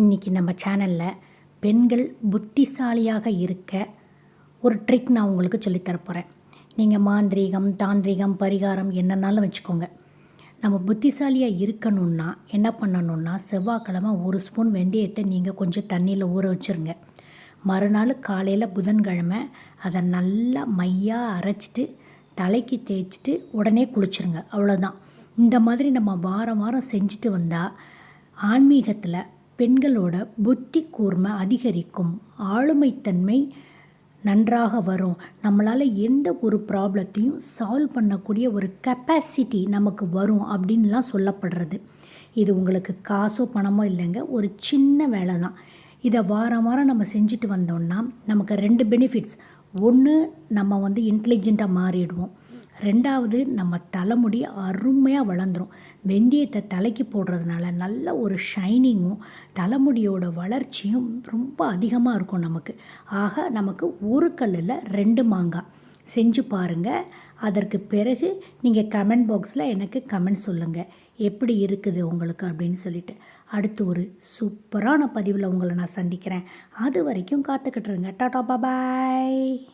இன்றைக்கி நம்ம சேனலில் பெண்கள் புத்திசாலியாக இருக்க ஒரு ட்ரிக் நான் உங்களுக்கு சொல்லித்தரப்போகிறேன் போகிறேன் நீங்கள் மாந்திரீகம் தாந்திரீகம் பரிகாரம் என்னன்னாலும் வச்சுக்கோங்க. நம்ம புத்திசாலியாக இருக்கணும்னா என்ன பண்ணணும்னா செவ்வாய்க்கிழமை ஒரு ஸ்பூன் வெந்தயத்தை நீங்கள் கொஞ்சம் தண்ணியில் ஊற வச்சுருங்க. மறுநாள் காலையில் புதன்கிழமை அதை நல்லா மையாக அரைச்சிட்டு தலைக்கு தேய்ச்சிட்டு உடனே குளிச்சுருங்க. அவ்வளோதான் இந்த மாதிரி நம்ம வாரம் வாரம் செஞ்சுட்டு வந்தால் ஆன்மீகத்தில் பெண்களோட புத்தி கூர்மை அதிகரிக்கும். ஆளுமைத்தன்மை நன்றாக வரும். நம்மளால் எந்த ஒரு ப்ராப்ளத்தையும் சால்வ் பண்ணக்கூடிய ஒரு கெப்பாசிட்டி நமக்கு வரும் அப்படின்லாம் சொல்லப்படுறது. இது உங்களுக்கு காசோ பணமோ இல்லைங்க ஒரு சின்ன வேலை தான். இதை வாரம் வாரம் நம்ம செஞ்சுட்டு வந்தோம்னா நமக்கு ரெண்டு பெனிஃபிட்ஸ் ஒன்று நம்ம வந்து இன்டெலிஜெண்ட்டாக மாறிடுவோம். ரெண்டாவது நம்ம தலைமுடி அருமையாக வளர்ந்துரும். வெந்தயத்தை தலைக்கு போடுறதுனால நல்ல ஒரு ஷைனிங்கும் தலைமுடியோட வளர்ச்சியும் ரொம்ப அதிகமாக இருக்கும் நமக்கு. ஆக நமக்கு ஒரு கல்லில் ரெண்டு மாங்காய். செஞ்சு பாருங்கள் அதற்கு பிறகு நீங்கள் கமெண்ட் பாக்ஸில் எனக்கு கமெண்ட் சொல்லுங்கள் எப்படி இருக்குது உங்களுக்கு அப்படின்னு சொல்லிட்டு. அடுத்து ஒரு சூப்பரான பதிவில் உங்களை நான் சந்திக்கிறேன். அது வரைக்கும் காத்துக்கிட்டுருங்க டாடா பாய்